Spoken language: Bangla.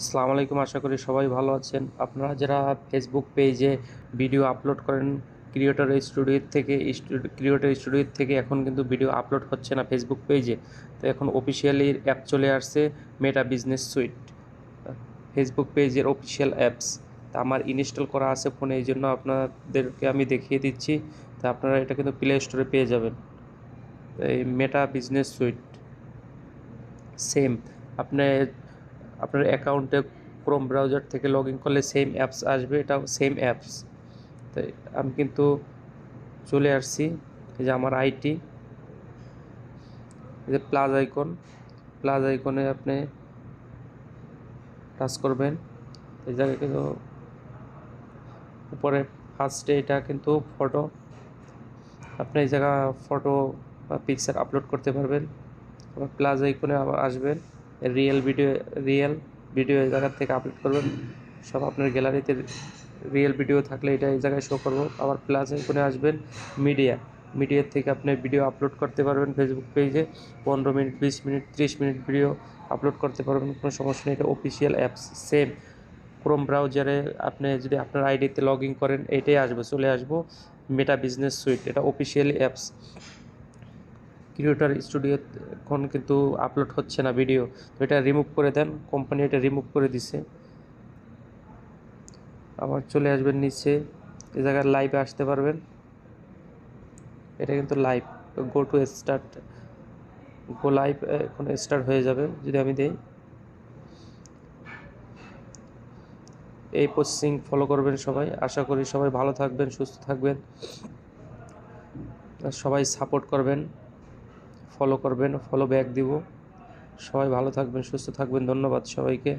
আসসালামু আলাইকুম, আশা করি সবাই ভালো আছেন। আপনারা যারা ফেসবুক পেজে ভিডিও আপলোড করেন ক্রিয়েটর স্টুডিওর থেকে ক্রিয়েটর স্টুডিওর থেকে এখন কিন্তু ভিডিও আপলোড হচ্ছে না ফেসবুক পেজে তো এখন অফিসিয়ালি অ্যাপ চলে আসছে মেটা বিজনেস সুইট ফেসবুক পেজের অফিসিয়াল অ্যাপস তা আমার ইনস্টল করা আছে ফোনে এই জন্য আপনাদেরকে আমি দেখিয়ে দিচ্ছি। তা আপনারা এটা কিন্তু প্লে স্টোরে পেয়ে যাবেন। এই মেটা বিজনেস সুইট সেম আপনি আপনার অ্যাকাউন্টে ক্রোম ব্রাউজার থেকে লগ ইন করলে সেম অ্যাপস আসবে, এটাও সেম অ্যাপস তো আমি কিন্তু চলে আসছি, এই যে আমার আইটি এই যে প্লাস আইকন প্লাস আইকনে আপনি টাচ করবেন। এই জায়গায় কিন্তু উপরে ফার্স্টে এটা কিন্তু ফটো আপনি এই জায়গা ফটো বা পিকচার আপলোড করতে পারবেন। আবার প্লাস আইকনে আবার আসবেন। রিয়েল ভিডিও রিয়েল ভিডিও এই জায়গার থেকে আপলোড করবেন। সব আপনার গ্যালারিতে রিয়েল ভিডিও থাকলে এটা এই জায়গায় শো করব। আবার প্লাস আইকনে আসবেন মিডিয়া মিডিয়ার থেকে আপনি ভিডিও আপলোড করতে পারবেন ফেসবুক পেজে পনেরো মিনিট, বিশ মিনিট, ত্রিশ মিনিট ভিডিও আপলোড করতে পারবেন, কোনো সমস্যা নেই। এটা অফিসিয়াল অ্যাপস সেম ক্রোম ব্রাউজারে আপনি যদি আপনার আইডিতে লগ ইন করেন, এটাই আসবে, চলে আসব। মেটা বিজনেস সুইট এটা অফিসিয়ালি অ্যাপস ক্রিয়েটর স্টুডিও এখন কিন্তু আপলোড হচ্ছে না ভিডিও তো এটা রিমুভ করে দেন। কোম্পানি এটা রিমুভ করে দিছে। আবার চলে আসবেন নিচে। এই জায়গায় লাইভে আসতে পারবেন। এটা কিন্তু live go to start go live এখন স্টার্ট হয়ে যাবে, যদি আমি দেই। এই প্রসেসিং ফলো করবেন সবাই। আশা করি সবাই ভালো থাকবেন, সুস্থ থাকবেন। সবাই সাপোর্ট করবেন। ফলো করবেন ফলো ব্যাক দিব। সবাই ভালো থাকবেন সুস্থ থাকবেন ধন্যবাদ সবাইকে।